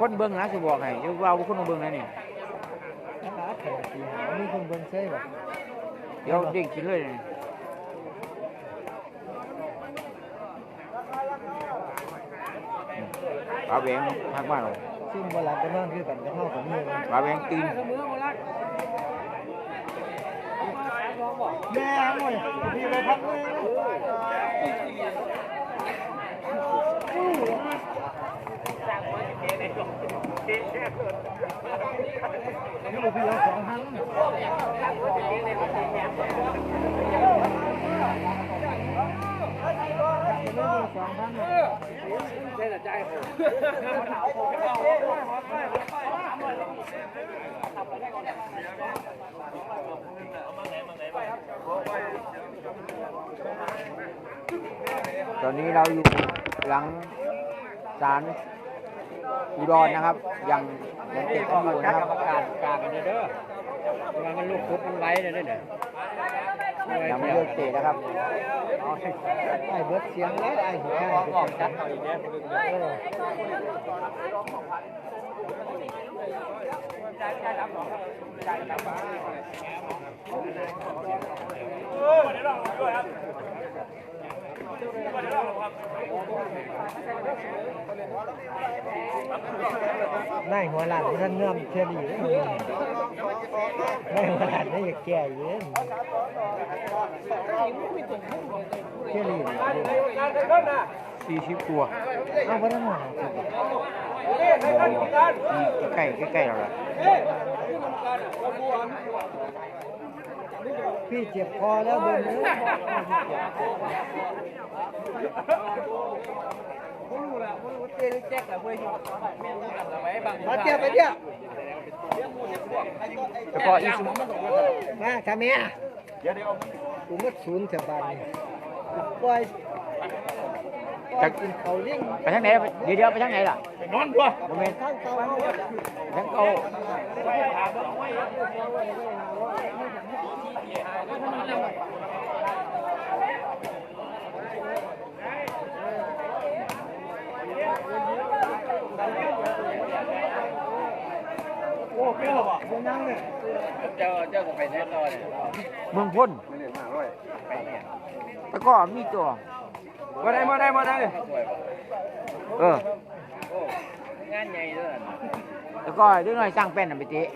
คนเบิ่งนะสิบอกให้เดี๋ยวเราคนมาเบิ่งนะนี่นะครับขนาดตีหามีคนเบิ่งใช่บ่เดี๋ยวเด้งกินเลยนี่ปลาแหวงพักบ้านเราซึ่งเวลาก็นอนคือกันก็เท่ากับมือกันปลาแหวงตื่นแม่หน่อยพี่ไปพักเลยนี่เราพี่เอาสองพันสองพัน ตอนนี้เราอยู่หลังศาล อุดรนะครับยังยังเก็บกันอยู่นะครับการกลางกันเด้อมันมันลูกคุดมันไว้เลยเด้อยังไม่เลิกเตะนะครับไอ้เบิดเสียงแล้ไอ้หัวออกจัดเอาอีกแล้ว นายหัวหลานท่านเนื่อมเชื่อดีนายหัวหลานนี่อย่าแก่เย็นเชื่อดีสี่สิบตัวเอาไปทั้งหมดใกล้ใกล้ใกล้ๆเราละ พี่เจ็บคอแล้วเดินเลยมาเจ็บไปเดียวแต่ก็อีกสมมาทำเมียกูมัดศูนย์แถวบ้านนี่ปล่อย ปล่อยกินเขาเลี้ยงไปทางไหนล่ะเดี๋ยวเดี๋ยวไปทางไหนล่ะนอนตัวโมเมนต์ทางเก่าเอาทางเก่าโอ้เปรี้ยวบ่เปรี้ยวนั่งเลยเจ้าเจ้าก็ไปแน่นอนเลยเมืองพ้นไม่ได้มาร้อยไปเนี่ยแล้วก็มีตัว มาได้มาได้มาได้เออโอ้งานใหญ่ด้วยแล้วก็เรื่องน้อยสร้างแป้นน่ะไปเตะ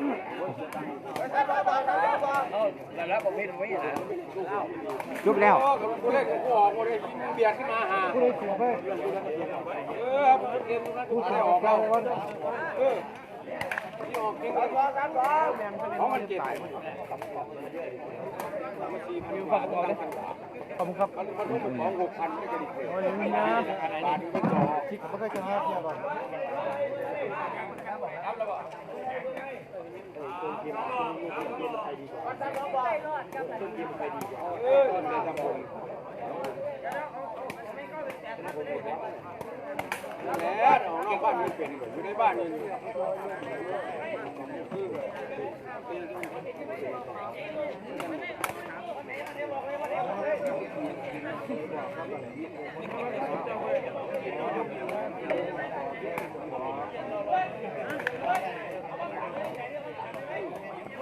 เอาแล้วรับประเภทไว้นะจบแล้วกูเล่นกูออกกูเลยเบียดขึ้นมาหากูเลยเสียไปเออเกมนั้นกูกูขาได้ออออกกแล้แล้ววเออ ที่ออกเกมนั้นเพราะมันเจ็บขอบคุณครับมันมันของหกพันไม่กระดิกเลยโอ้ยนี่นะที่เขาไม่เคยจะห้าเที่ยวก่อนเออในตำบล แล้วนอกบ้านไม่เป็นอยู่ในบ้านนี่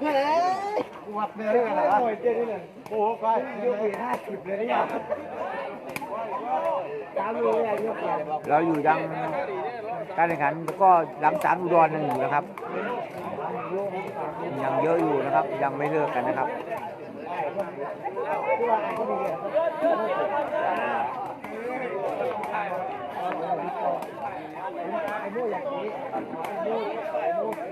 เลยรวดบ้านเลยผมว่าจะรวดบ้านเลยเฮ้ยวัดเลยนะโอ้ยเจ๊นี่เลยโอ้ไปยกไปห้าสิบเลยนะยังตามเลยอะยกไปเราอยู่ยังการแข่งขันแล้วก็หลังศาลอุดรยังอยู่นะครับ ยังเยอะอยู่นะครับ ยังไม่เลิกกันนะครับไอ้โม่อย่างนี้ไอ้โม่ไอ้โม่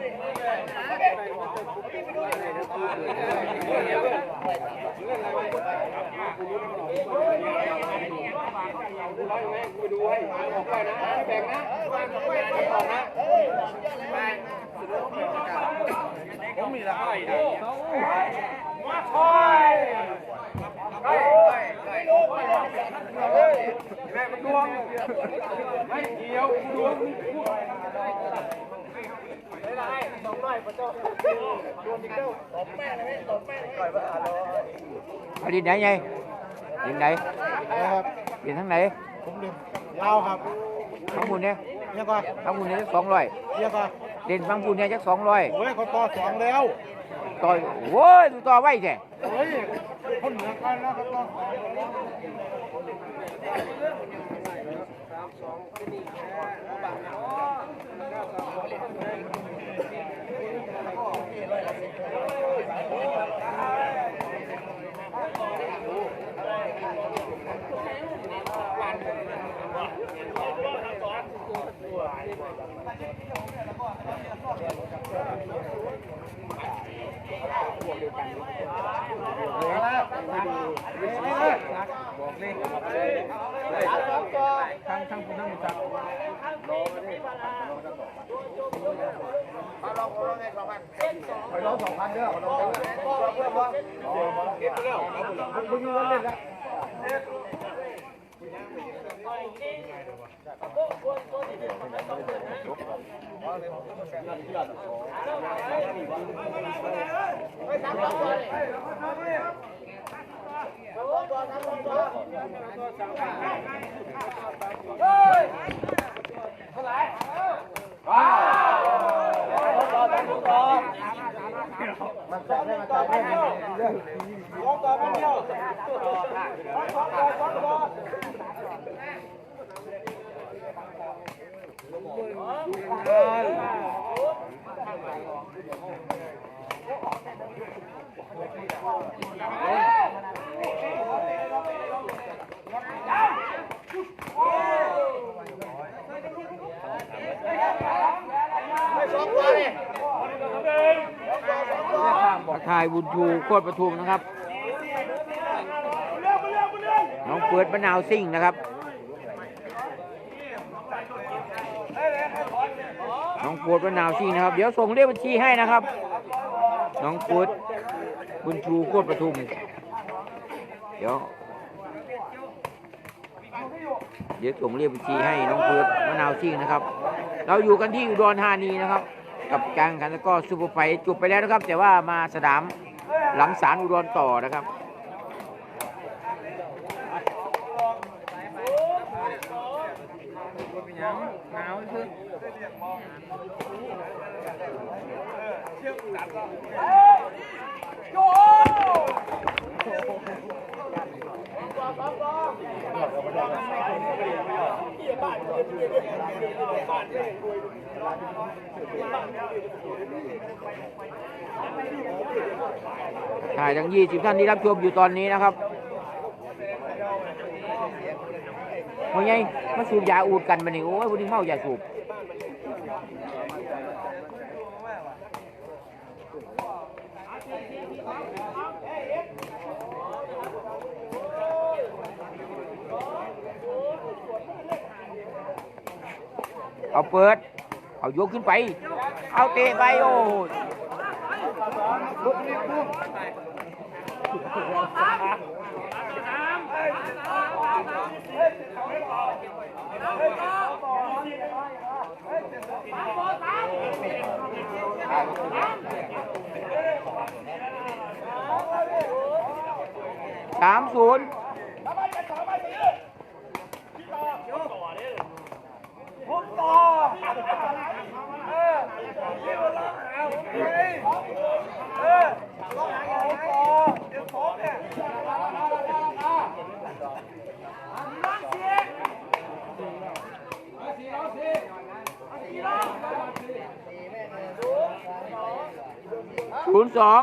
แค่นี้เลย ไอ้โม่นะครับไอ้โม่ไหมนะเอาดินไหนไงดินไหนนะครับดินทั้งไหนผมเรียนยาวครับทั้งบุญเนี่ยเนี่ยก็ทั้งบุญเนี่ยสองร้อยเนี่ยก็เด่นทั้งบุญเนี่ยจักสองร้อยโอ้ยเขาต่อสองแล้ว ต่อยโว้ยดูต่อไว้แท้เฮ้ยคนเหนือกันนะครับต้อง แล้วเขาต่ อสอง ทักทายบุญชูโคตรประทุมนะครับ น้องเปิดมะนาวซิ่งนะครับ น้องปวดมะนาวซิ่งนะครับ เดี๋ยวส่งเลขบัญชีให้นะครับ น้องปวดบุญชูโคตรประทุม เดี๋ยว เดี๋ยวส่งเลขบัญชีให้น้องเปิดมะนาวซิ่งนะครับ เราอยู่กันที่อุดรธานีนะครับ กับการแข่งขันแล้วก็ซูเปอร์ไฟท์จบไปแล้วนะครับ แต่ว่ามาสนามหลังสารอุดรต่อนะครับ ถ่ายทั้ง 20 ท่านที่รับชมอยู่ตอนนี้นะครับว่าไงมาสูบยาอูดกันมานี่โอ้ยวันนี้เมายาสูบ เอาเปิด เอายกขึ้นไป เอาเตะไปโอ้สามศูนย์ ผมต่อเออนี่มันละเอาเฮ้ยเออผมต่อเดี๋ยวผมเนี่ย ศูนย์สอง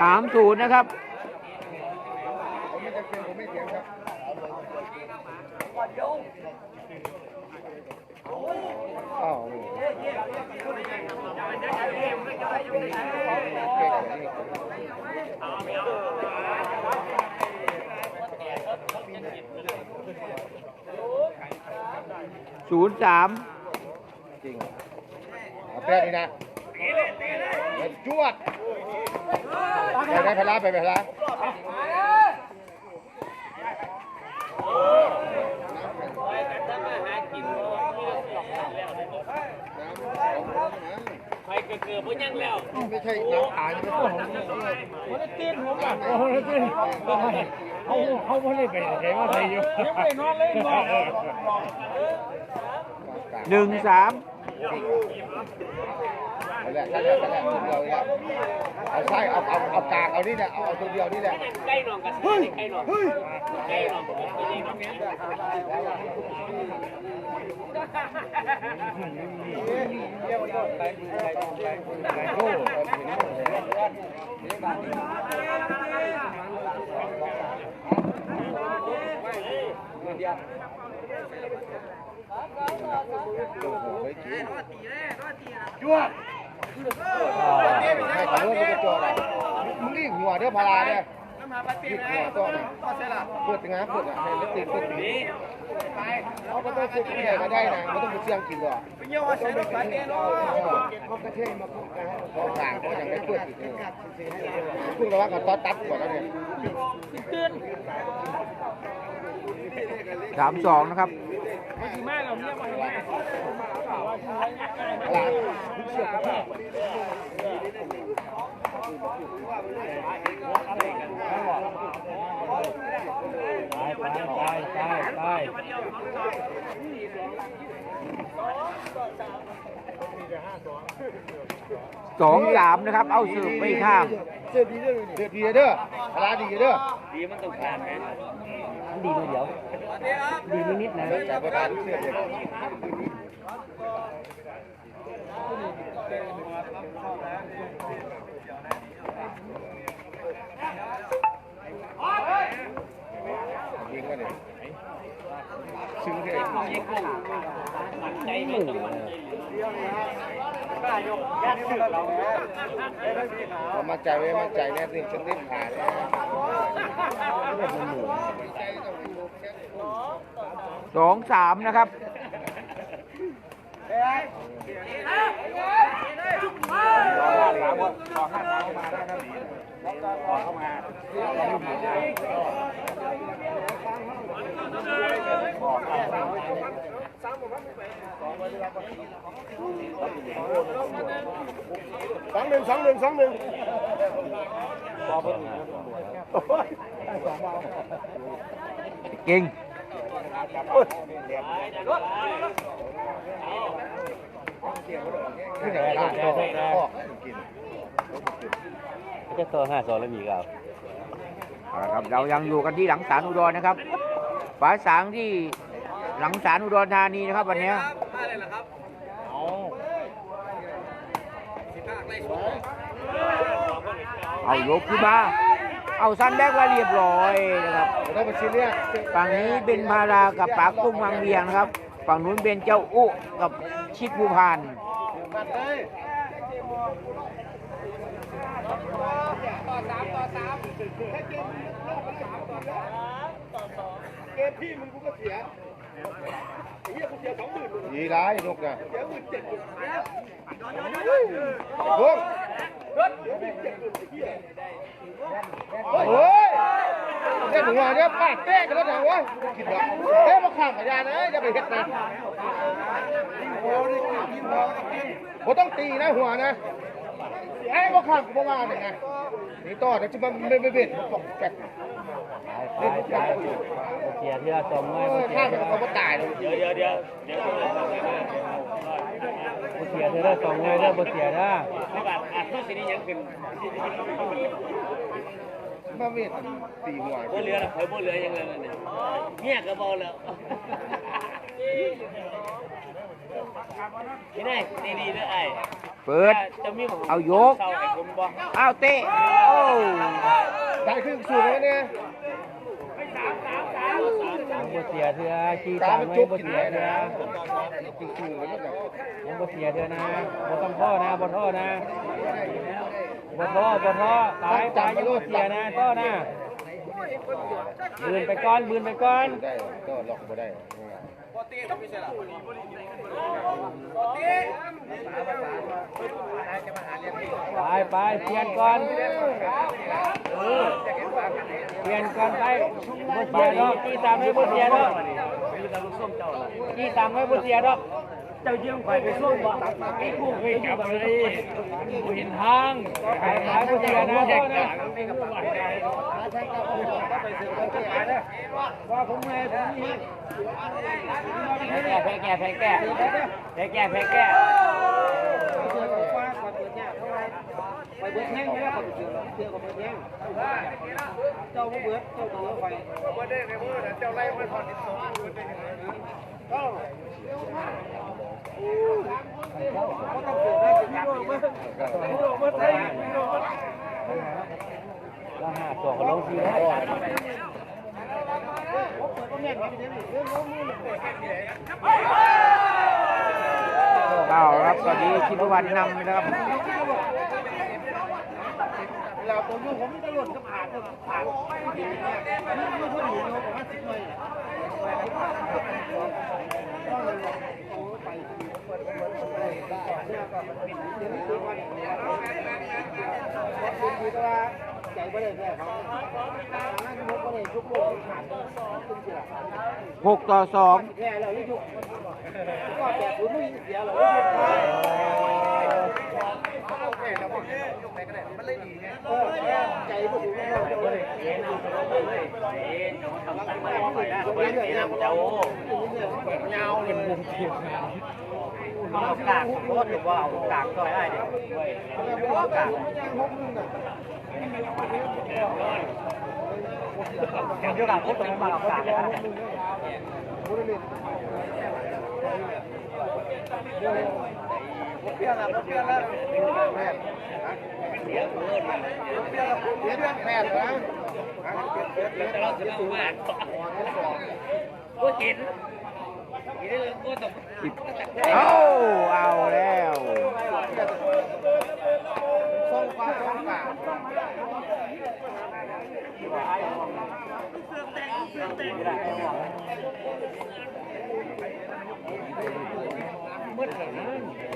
สามศูนย์นะครับอ้า ศูนย์สามจริงเอาแป้นี่นะเดี๋ยวจวดไปได้พลาไปไปพลา ไปเกือบๆยังแล้วไม่ใช่น้ำตาลไม่ใช่ของมันจะตีนผมอะโอ้โหตีนเขาเขาไม่ได้ไปไหนว่าใครอยู่ยังไม่นอนเลยบอกหนึ่งสาม นั่นแหละนั่นแหละนั่นแหละตัวเดียวนี่แหละเอาไส้เอาเอาเอากากเอานี่แหละเอาเอาตัวเดียวนี่แหละใกล้นอนกันใกล้นอนใกล้นอนไม่ได้นอนโอ้จวด ให้ขอโทษมึงจะจวดอะมึงรีบหัวเด้อพาราเนี่ยรีบหัวตัวเนี่ยเปิดงานเปิดอะให้เล็กตีเปิดตีเอาก็ต้องซื้อกินแค่ก็ได้นะไม่ต้องไปเสี่ยงกินหรอกเป็นยังว่าใช้รถไฟเนี่ยเนาะเขากระเทยมาพูดกันให้เราต่างก็ยังไม่เปิดอีกพูดกันว่ากับตอตัดก่อนแล้วเนี่ย สามสองนะครับอะไรเชื่อกัน สองสามนะครับ เอาสืบไม่ข้ามเสื้อดีเด้อเสื้อดีเด้อพลาดีเด้อดีมันต้องการไหมดีนิดนะแต่ประธานเสื้อเด็กยิงกันเนี่ย ซึ้งเลยยิงกุ้งมันใจไม่ต้องมันผมมั่นใจไว้มั่นใจแน่จริงฉันรีบผ่านนะสองสามนะครับ สองหนึ่งสองหนึ่งสองหนึ่งเก่งขึ้นอย่างไรก็พ่อกินจะตัวห้าสองแล้วมีกับเอาครับเรายังอยู่กันที่หลังศาลอุดรนะครับ ฝาสางที่หลังศาลอุดรธานีนะครับวันนี้เอายกขึ้นมาเอาซันแบกว่าเรียบร้อยนะครับเราไปซีเรียสฝั่งนี้เป็นพารากับปากกุ้งวังเวียงนะครับ ฝั่งนู้นเป็นเจ้าอุกับชิดภูพานมัด เลยยีร้ายนกนะพวกโอ้ยเจ้าหนูเนี่ยปาดเต้กันแล้วนะวะคิดว่าเอ้มาข้ามขยานนะอย่าไปเฮ็ดนะผมต้องตีนะหัวนะไอ้มาข้ามกูมาว่าเนี่ยไง นี่ต่อเดี๋ยวจะมาไม่ไม่เบ็ดตกแกะเล่นกันเสียนที่เราจมเอเข้ามไปเขาก็ตายเลยเดี๋ยวเดี๋ยวเดี๋ยวเดี๋ยวเสียเธอได้สองไงได้บ่เสียได้ไม่บาดอาจต้องสินี้ยังขึ้นมาเบ็ดตีหัวบ่เหลือแล้วคอยบ่เหลือยังเลยเนี่ยเนี่ยก็บ่แล้ว นี่ไงนี่นี่เด้อไอ้เปิด จะมีเอายก เศร้าไอ้คนบ่เอาเตะโอ้ได้ครึ่งสูงแล้วเนี่ยบ่เสียเธอขี้ตาตามมันไม่จุกบ่กินเสียได้เธนะอครึ่งสูงแล้วเนี่ยยังบ่เสียเธอนะบ่ต้องท่อนะบ่ท่อนะบ่ท่อบ่ท่อตายตายยังบ่เสียนะท่อนะบืนไปก่อนบืนไปก่อนได้ก็ล็อกมาได้ ไปไปเปลี่ยนก่อนเปลี่ยนก่อนไปบ่เสียดอกที่ตามให้บ่เสียดอกที่ตามให้บ่เสียดอก จ้าเยี่ยมไปไปส่งบ่ไอ้กูเคยจับอะไรบ่เห็นทางไปไปบ่เจอนะท่อนะว่าผมไงผมนี่แพ้แก่แพ้แก่แพ้แก่แพ้แก่ ไปเบิดแห้งแล้วก็เสือเสือก็เบิดแห้งเจ้าเบิดเจ้าก็เหลือไฟบ่ได้ในมือเจ้าไล่ไว้พอติดสองก็เราหาตัวกับลงทีแล้วเอาครับตอนนี้ชิดภูพานนำนะครับเราตัวยูผมจะหล่นกับผ่านผ่านนี่นี่คนอยู่ประมาณสิบหน่อยใจไม่ได้แค่เขางานที่ผมก็ได้ทุกโลกผ่านตึ้งเสีย6ต่อ2แค่แล้วยุกก็แต่ผมไม่เสียหรอกใจผมดูไม่ได้เลยเจ้าเงาเลยเอากากโคตรหรือว่าเอากากซอยได้ดิเอากากแข่งเดียวกันโคตรตรงมาเอากากนะเปลี่ยนแล้วเปลี่ยนแล้ว เปลี่ยนแล้วเปลี่ยนแล้วแพทย์นะแต่เราจะเล่ามา ก็เห็นเห็นเลยก็ต้องเอาเอาแล้วส่งฟ้าส่งกาเล่นดูแล้วก็เล่นมวนดูเสียกับเสียไปเป็นยังไงดูดิเขาจะให้เ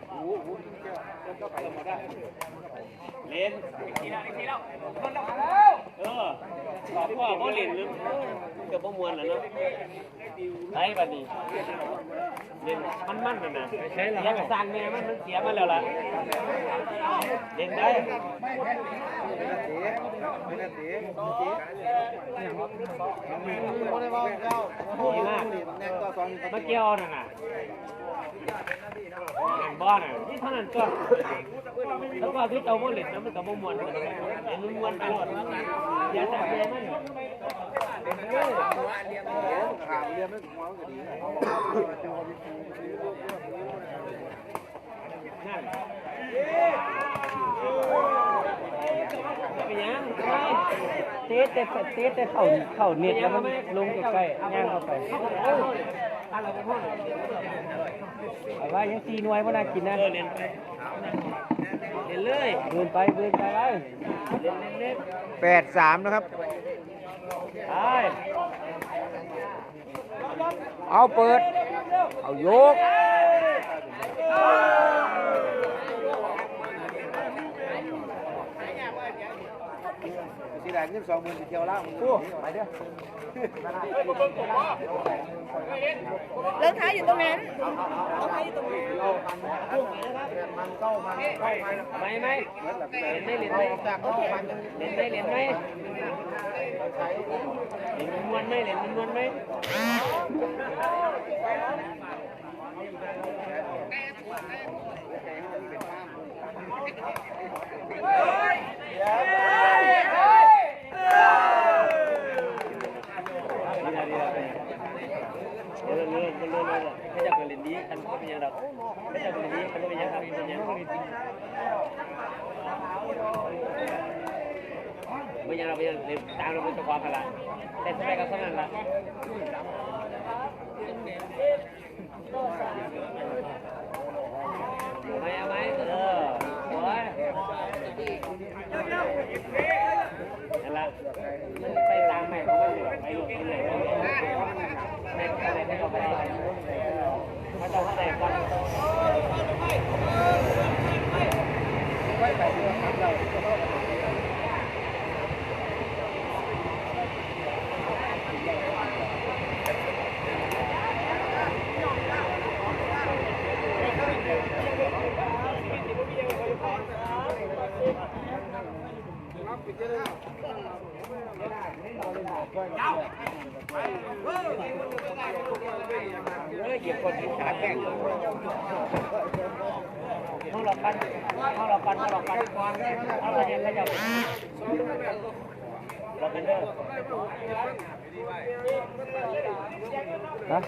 เล่นทีละทีละเออบอกว่าเขาเล่นหรือกับพวกมวนเหรอเนาะไอ้บัดนี้เล่นมันมันน่ะนะเสียกับสร้างเนี่มันมันเสียมาแล้วล่ะเล่นได้ไม่ได้ตีไม่ได้ว่าเจ้าดีมากแน่ก็ตอนเมื่อกี้ เอาน่นบ้านอะที่เท่านั้นก็แล้วก็ที่เจ้าโมเล็ตนะมันกับโมมวนเห็นมันมวนไปหมดอย่าจับเลยมันขาเรียนไม่หัวก็ดีนั่นเป็นยังเตะเตะเตะเตะเข่าเข่าเน็ตแล้วมันลงใกล้ๆย่างเข้าไป เอาว่ายังซีนวยว่าน่ากินนะเล่นไปเล่นเลยเดินไปเดินไปเลยเล่นเล่นเล่นแปดสามนะครับไปเอาเปิด เอาโยก สีแดงเงินสองหมื่นเที่ยวล่างมึงไปเด้อเลิกท้ายอยู่ตรงนั้นเอาท้ายอยู่ตรงนั้นมันเก้ามันเก้ามันไม่ไม่เล่นไม่เล่นไม่จากเก้ามันเล่นไม่เล่นไม่เล่นมันมวนไม่เล่นมันมวนไม่นี่นะนี่นะเดี๋ยวเรื่องเรื่องเรื่องให้จับกันเล่นดีคันก็เป็นยังไงให้จับกันเล่น ดีคันก็เป็นยังไงเป็นยังไงไม่ยังเราไปยังตามเราเป็นเจ้าของกันละแต่สมัยก็เท่านั้นละไม่เอาไหมเออโอ้ยนั่นละมันไปตามแม่เของมันอยู่ไปหลุดไปเลยแม่อะไรให้เราไป ได้ถ้า เราเหยียบคนที่ขาแข้งห้องหลอกกันห้องหลอกกันห้องหลอกกันห้องหลอกกันแล้วจะหลอกกันเด้อฮะ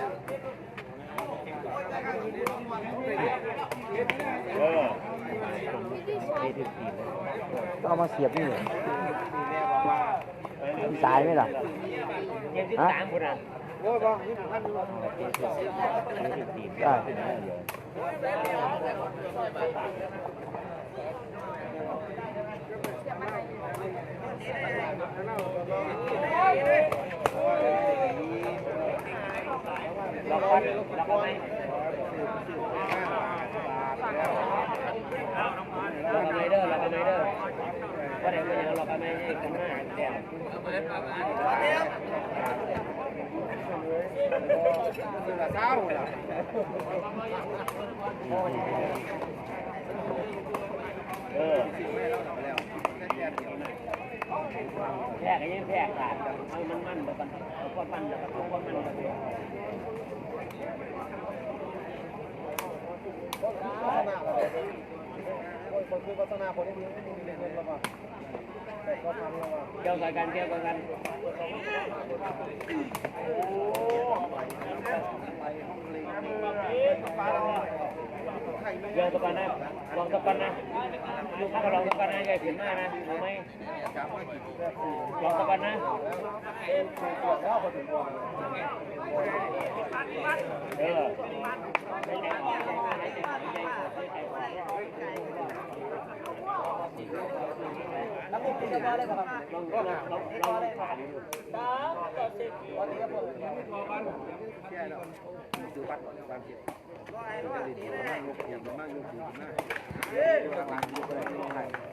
เออ ก็เอามาเสียบนี่เลยมีสายไหมล่ะเกมที่สามคนอะได้หลอกกันหลอกกันไมหลอกกัน ไหมเด้อหลอกกันไหมเด้อว่าไหนว่าอย่างหลอกกันไหมกันหน้าแต่เช้าล่ะเออแพรกก็ยังแพรกขาดเอามันมันเดี๋ยวกันเอาก้อนมันเดี๋ยวกันเอาก้อนมันเดี๋ยว คนคือพัฒนาคนนี้ไม่มีเงินแล้วป่ะแต่ก็ทำแล้วว่าเกี่ยวกับกันเกี่ยวกับกันเกี่ยวกับกันนะลองกับกันนะถ้าเราลองกับกันนะใหญ่ขึ้นมากนะเอาไหมลองกับกันนะเออ แล้วมึง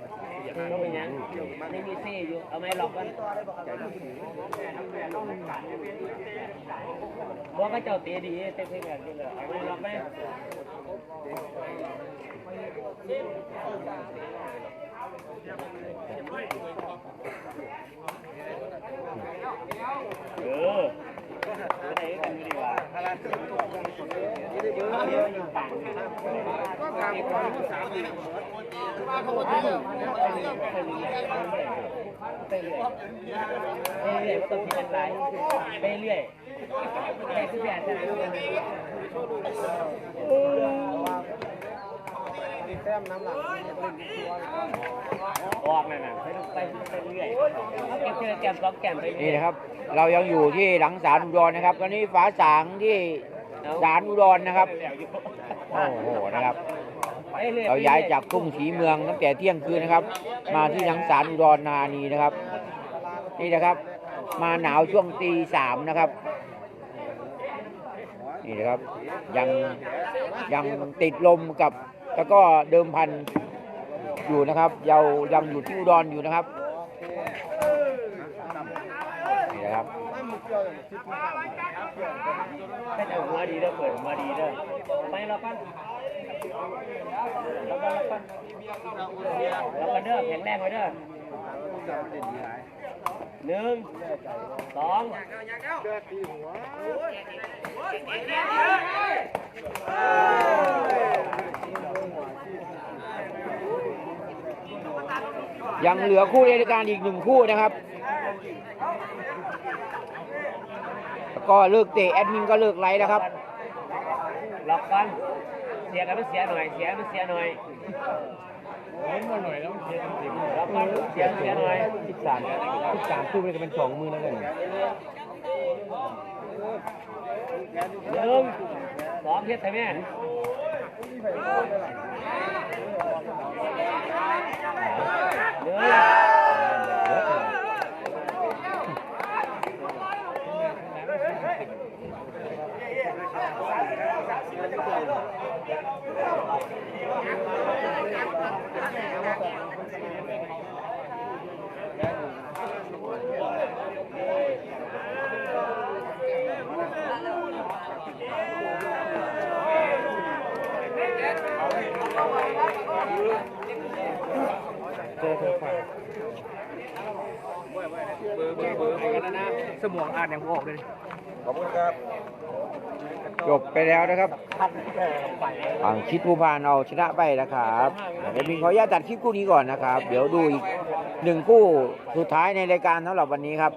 กินอะไรบ้างครับลองลองลองลองผ่านดูดูบัตรความคิดอย่างมากอยู่ที่หน้าก็เป็นยังไม่มีซี่อยู่ เอาไมหลอกกันบอกก็เจ้าตีดีเต็มที่กันเลยเอาไม้หลอกไหมเออไม่ได้กันดีกว่า ไปเรื่อยไปเรื่อยก็ต้องกินไรไปเรื่อยไปทุกอย่างจะแต้มน้ำหลังออกนั่นน่ะไปไปเรื่อยเก็บเจอแกมสองแกมไปเรื่นี่อยนะครับ เรายังอยู่ที่หลังศาลอุดรนะครับตอนนี้ฟ้าสางที่ ศาลอุดรนะครับ โอ้โห นะครับ เราย้ายจากทุ่งสีเมืองตั้งแต่เที่ยงคืนนะครับ มาที่หลังศาลอุดรธานีนะครับ นี่นะครับ มาหนาวช่วงตีสามนะครับ นี่นะครับ ยังยังติดลมกับแล้วก็เดิมพันอยู่นะครับเรายังอยู่ที่อุดรอยู่นะครับนี่นะครับ ให้แต่หัวดีเด้อเปิดหัวดีเด้อไปเรากันเรากันเรากันเรากันเด้อแข็งแรงไว้เด้อหนึ่งสองยังเหลือคู่ในรายการอีกหนึ่งคู่นะครับ ก็เลิกเตะแอดมินก็เลิกไลฟ์แล้วครับล็อกกันเสียกันไม่เสียหน่อย เสียไม่เสียหน่อยเล่นมาหน่อยแล้วเสียจริงล็อกกันเสียเสียหน่อยสิบสามสิบสามคู่มันจะเป็นสองมือแล้วกันหนึ่งสองเทียบใช่ไหมหนึ่ง สมองอ่านอย่างออกเลยขอบคุณครับจบไปแล้วนะครับฝั่งชิดภูพานเอาชนะไปนะครับเดี๋ยวมินขออนุญาตตัดคลิปคู่นี้ก่อนนะครับ เดี๋ยวดูอีกหนึ่งคู่สุดท้ายในรายการสำหรับวันนี้ครับ